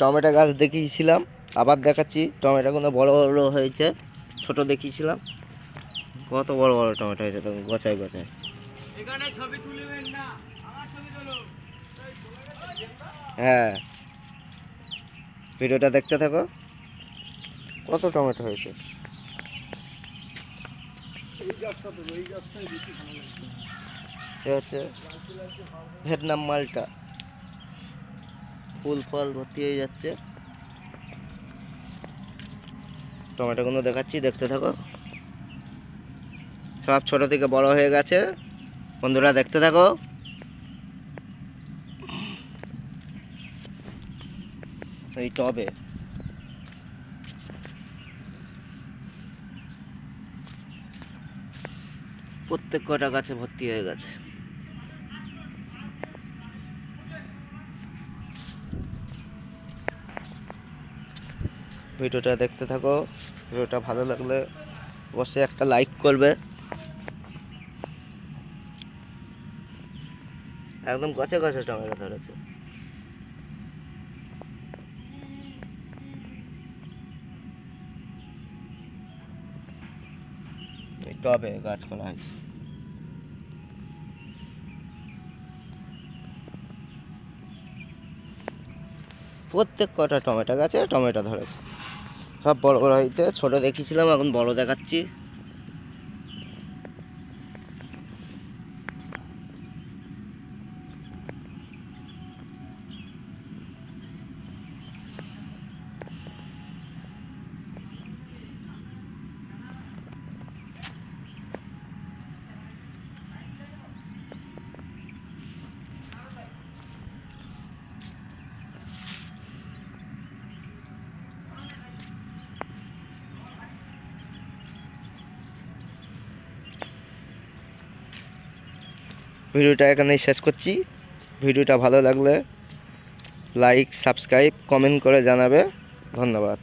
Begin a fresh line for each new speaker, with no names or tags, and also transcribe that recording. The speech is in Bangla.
টমেটো গাছ দেখিয়েছিলাম আবার দেখাচ্ছি। টমেটোগুলো বড় বড় হয়েছে ছোট দেখিয়েছিলাম। কত বড় বড় টমেটো হয়েছে তখন গছায় গছায়। হ্যাঁ। ভিডিওটা দেখতে থাকো। কত টমেটো হয়েছে? হচ্ছে ভিয়েতনাম মালটা। ফুল ফল ভর্তি হয়ে যাচ্ছে। টমেটোগুলো দেখাচ্ছি, দেখতে থাকো। সব ছোট থেকে বড় হয়ে গেছে। বন্ধুরা, দেখতে থাকো। এই টবে। প্রত্যেক কটা গাছে ভর্তি হয়ে গেছে। ভিডিওটা দেখতে থাকো। ভিডিওটা ভালো লাগলে অবশ্যই একটা লাইক করবে। একদম গছে গছে টমেটো ধরেছে। টবে গাছ করা হয়েছে। প্রত্যেক কটা টমেটো গাছে টমেটো ধরেছে। সব বড় বড় হয়েছে ছোট দেখিয়েছিলাম এখন বড় দেখাচ্ছি। ভিডিওটা এখানেই শেষ করছি। ভিডিওটা ভালো লাগলে লাইক সাবস্ক্রাইব কমেন্ট করে জানাবে। ধন্যবাদ।